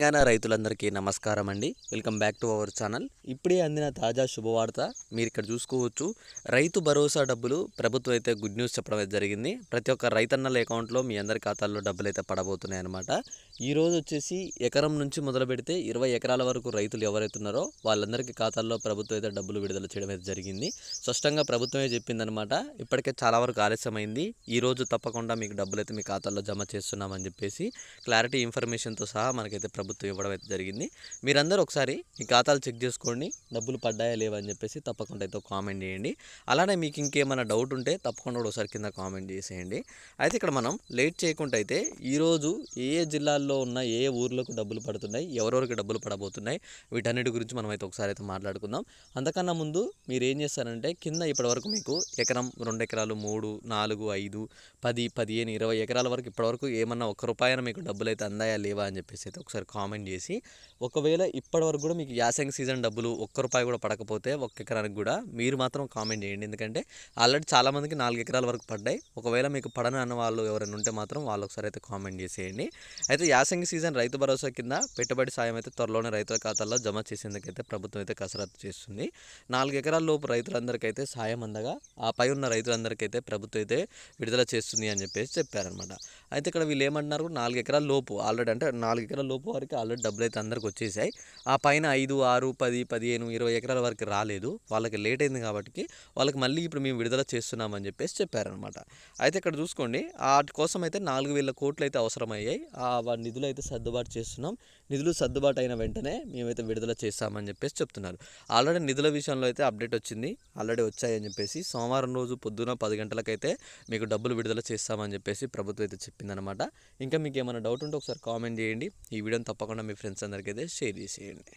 తెలంగాణ రైతులందరికీ నమస్కారం అండి welcome back to our channel. ఇప్పుడే అందిన తాజా శుభవార్త మీరు ఇక్కడ చూసుకోవచ్చు. రైతు భరోసా డబ్బులు ప్రభుత్వం అయితే గుడ్ న్యూస్ చెప్పడం అయితే జరిగింది. ప్రతి ఒక్క రైతన్నల అకౌంట్లో మీ అందరి ఖాతాల్లో డబ్బులు అయితే పడబోతున్నాయి అనమాట ఈ రోజు వచ్చేసి ఎకరం నుంచి మొదలు పెడితే ఇరవై ఎకరాల వరకు రైతులు ఎవరైతున్నారో వాళ్ళందరికీ ఖాతాల్లో ప్రభుత్వం అయితే డబ్బులు విడుదల చేయడం అయితే జరిగింది. స్పష్టంగా ప్రభుత్వమే చెప్పిందనమాట ఇప్పటికే చాలా వరకు ఆలస్యమైంది. ఈ రోజు తప్పకుండా మీకు డబ్బులు అయితే మీ ఖాతాల్లో జమ చేస్తున్నామని చెప్పేసి క్లారిటీ ఇన్ఫర్మేషన్తో సహా మనకైతే ప్రభుత్వం ఇవ్వడం అయితే జరిగింది. మీరందరూ ఒకసారి మీ ఖాతాలు చెక్ చేసుకోండి. డబ్బులు పడ్డాయా లేవా అని చెప్పేసి తప్పకుండా అయితే కామెంట్ చేయండి. అలానే మీకు ఇంకేమైనా డౌట్ ఉంటే తప్పకుండా కూడా ఒకసారి కింద కామెంట్ చేసేయండి. అయితే ఇక్కడ మనం లేట్ చేయకుండా అయితే ఈరోజు ఏ ఏ జిల్లాల్లో ఉన్న ఏ ఏ ఊర్లకు డబ్బులు పడుతున్నాయి ఎవరెవరికి డబ్బులు పడబోతున్నాయి వీటన్నిటి గురించి మనం అయితే ఒకసారి అయితే మాట్లాడుకుందాం. అంతకన్నా ముందు మీరు ఏం చేస్తారంటే కింద ఇప్పటివరకు మీకు ఎకరం రెండు ఎకరాలు మూడు నాలుగు ఐదు పది పదిహేను ఇరవై ఎకరాల వరకు ఇప్పటివరకు ఏమన్నా ఒక్క రూపాయన మీకు డబ్బులు అయితే అందాయా లేవా అని చెప్పేసి అయితే ఒకసారి కామెంట్ చేసి ఒకవేళ ఇప్పటి వరకు కూడా మీకు యాసంగి సీజన్ డబ్బులు ఒక్క రూపాయి కూడా పడకపోతే ఒక్క ఎకరానికి కూడా మీరు మాత్రం కామెంట్ చేయండి. ఎందుకంటే ఆల్రెడీ చాలామందికి నాలుగు ఎకరాల వరకు పడ్డాయి. ఒకవేళ మీకు పడని అన్న వాళ్ళు ఎవరైనా ఉంటే మాత్రం వాళ్ళు ఒకసారి అయితే కామెంట్ చేసేయండి. అయితే యాసంగి సీజన్ రైతు భరోసా కింద పెట్టుబడి సాయం అయితే త్వరలోనే రైతుల ఖాతాల్లో జమ చేసేందుకైతే ప్రభుత్వం అయితే కసరత్తు చేస్తుంది. నాలుగు ఎకరాల లోపు రైతులందరికైతే సాయం అందగా ఆ పై ఉన్న రైతులందరికైతే ప్రభుత్వం అయితే విడుదల చేస్తుంది అని చెప్పేసి చెప్పారనమాట అయితే ఇక్కడ వీళ్ళు ఏమంటున్నారు? నాలుగు ఎకరాల లోపు ఆల్రెడీ అంటే నాలుగు ఎకరాల లోపు వరకు ఆల్రెడీ డబ్బులు అయితే అందరికి వచ్చేసాయి. ఆ పైన ఐదు ఆరు పది పదిహేను ఇరవై ఎకరాల వరకు రాలేదు. వాళ్ళకి లేట్ అయింది కాబట్టి వాళ్ళకి మళ్ళీ ఇప్పుడు మేము విడుదల చేస్తున్నామని చెప్పేసి చెప్పారనమాట అయితే ఇక్కడ చూసుకోండి వాటి కోసం అయితే నాలుగు వేల కోట్లు అయితే అవసరమయ్యాయి. ఆ నిధులు అయితే సర్దుబాటు చేస్తున్నాం. నిధులు సర్దుబాటు అయిన వెంటనే మేమైతే విడుదల చేస్తామని చెప్పేసి చెప్తున్నారు. ఆల్రెడీ నిధుల విషయంలో అయితే అప్డేట్ వచ్చింది. ఆల్రెడీ వచ్చాయని చెప్పేసి సోమవారం రోజు పొద్దున పది గంటలకైతే మీకు డబ్బులు విడుదల చేస్తామని చెప్పేసి ప్రభుత్వం అయితే చెప్పిందనమాట ఇంకా మీకు ఏమైనా డౌట్ ఉంటే ఒకసారి కామెంట్ చేయండి. ఈ వీడియోని తప్పకుండా మీ ఫ్రెండ్స్ అందరికీ అయితే షేర్ చేసేయండి.